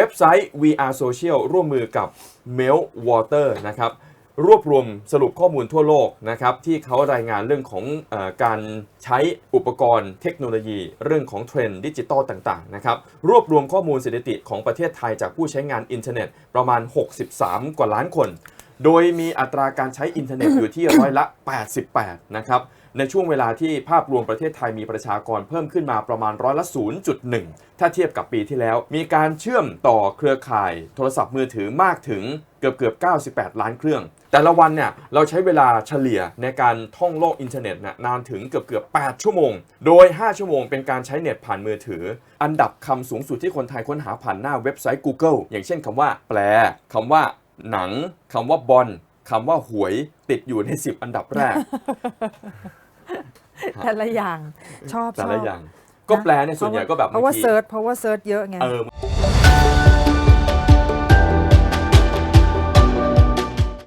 เว็บไซต์ VR Social ร่วมมือกับ Meltwater นะครับรวบรวมสรุปข้อมูลทั่วโลกนะครับที่เขารายงานเรื่องของอการใช้อุปกรณ์เทคโนโลยี เรื่องของเทรนด์ดิจิตอลต่างๆนะครับรวบรวมข้อมูลสถิติของประเทศไทยจากผู้ใช้งานอินเทอร์เน็ต ประมาณ 63 กว่าล้านคน โดยมีอัตราการใช้อินเทอร์เน็ตอยู่ที่ร้อยละ 88 นะครับ ในช่วงเวลาที่ภาพรวมประเทศไทยมีประชากรเพิ่มขึ้นมาประมาณร้อยละ 0.1 ถ้าเทียบกับปีที่แล้ว มีการเชื่อมต่อเครือข่ายโทรศัพท์มือถือมากถึงเกือบเกือบ 98 ล้านเครื่อง แต่ละวันเนี่ยเราใช้เวลาเฉลี่ยในการท่องโลกอินเทอร์เน็ตน่ะนานถึงเกือบเกือบ 8 ชั่วโมง โดย 5 ชั่วโมงเป็นการใช้เน็ตผ่านมือถือ อันดับคำสูงสุดที่คนไทยค้นหาผ่านหน้าเว็บไซต์ Google อย่างเช่นคำว่า แปลคำว่า หนังคำว่าบอลคำว่าหวยติดอยู่ใน 10 อันดับแรก แต่ละอย่างชอบแต่ชอละบอย่าง ก็แปลในยส่วนใหญ่ก็แบบเพราะว่าบงทีเซิร์ชเพราะว่าเซิร์ชเยอะไงเออ